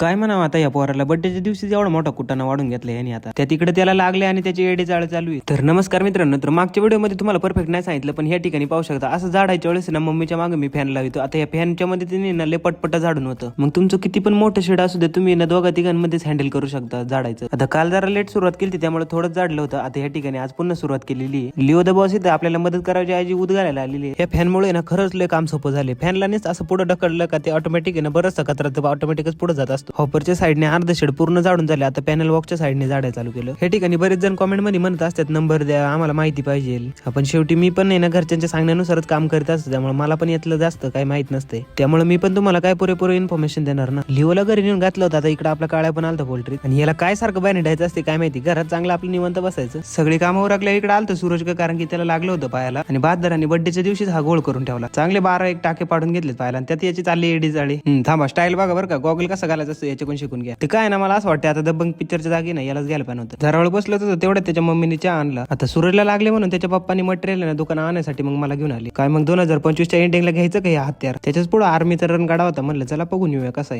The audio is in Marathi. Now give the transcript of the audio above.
काय म्हणावं आता या पोराला? बड्डेच्या दिवशी एवढा मोठा कुटाणा वाढून घेतला यांनी आता. त्या तिकडे त्याला लागले आणि त्याची एडी जाळ चालू आहे. तर नमस्कार मित्रांनो तर मागच्या व्हिडिओमध्ये तुम्हाला परफेक्ट नाही सांगितलं पण या ठिकाणी पाहू शकता असं झाडायच्या वेळेस ना मम्मीच्या मागे मी फॅन लावतो. आता या फॅनच्या मध्ये तिने ना लय झाडून होतं. मग तुमचं किती पण मोठं शेड असू दे तुम्ही ना दोघा तिघांमध्येच हँडल करू शकता झाडायचं आता काल जरा लेट सुरुवात केली त्यामुळे थोडंच झाडलं होतं. आता या ठिकाणी आज पुन्हा सुरुवात केलेली आहे. लिओ द बॉस इथं आपल्याला मदत करायची आजी उद्गारायला आलेली आहे. या फॅनमुळे ना खरंच लय काम सोपं झाले फॅनला नेच असं पुढे ढकललं का ते ऑटोमॅटिक आहे ना बरंच कचरा ऑटोमॅटिकच पुढे जात असतो. हॉपरच्या साईडने अर्ध शेड पूर्ण झाडून झाले. आता पॅनल वॉकच्या साईडने झाडायला चालू केलं. हे ठिकाणी बरेच जण कॉमेंटमध्ये म्हणत असतात नंबर द्या आम्हाला माहिती पाहिजे. आपण शेवटी मी पण नाही ना घरच्यांच्या सांगण्यानुसारच काम करत असतो. त्यामुळे मला पण यातलं जास्त काही माहीत नसते त्यामुळे मी पण तुम्हाला काय पुरेपूर इन्फॉर्मेशन देणार ना? लिओला घरी नेऊन घातलं होतं. आता इकडे आपला काळ्या पण आलता पोल्ट्री. आणि याला काय सारखं बाहेर असते काय माहिती? घरात चांगलं आपलं निवंत बसायचं. सगळी कामं उरकल्या इकडे आलतं सूरज का कारण की त्याला लागलं होतं पायाला. आणि बहादरांनी बड्डेच्या दिवशीच हा गोळ करून ठेवला. चांगले बारा एक टाके पाडून घेतलेत पायाला. आणि त्यात याची चालली एडी जाळी. थांबा स्टाईल बघा बरं का. गॉगल कसं घालायचं? असतं याच्याकडून शिकून घ्या. ते काय ना मला असं वाटतं आता दबंग पिक्चरच्या जागी ना यालाच घ्यायला पाहिजे होतं जरा वेळ बसलो होतं तेवढ्या त्याच्या मम्मीने चहा आणला. आता सुरजला लागले म्हणून त्याच्या पप्पानी मटेरियल ना दुकान आणण्यासाठी मग मला घेऊन आली. काय मग दोन हजार पंचवीसच्या एंडिंगला घ्यायचं काही हत्यार? त्याच्याच पुढे आर्मीचा रन काढा होता म्हणलं चला बघून येऊया कसं आहे.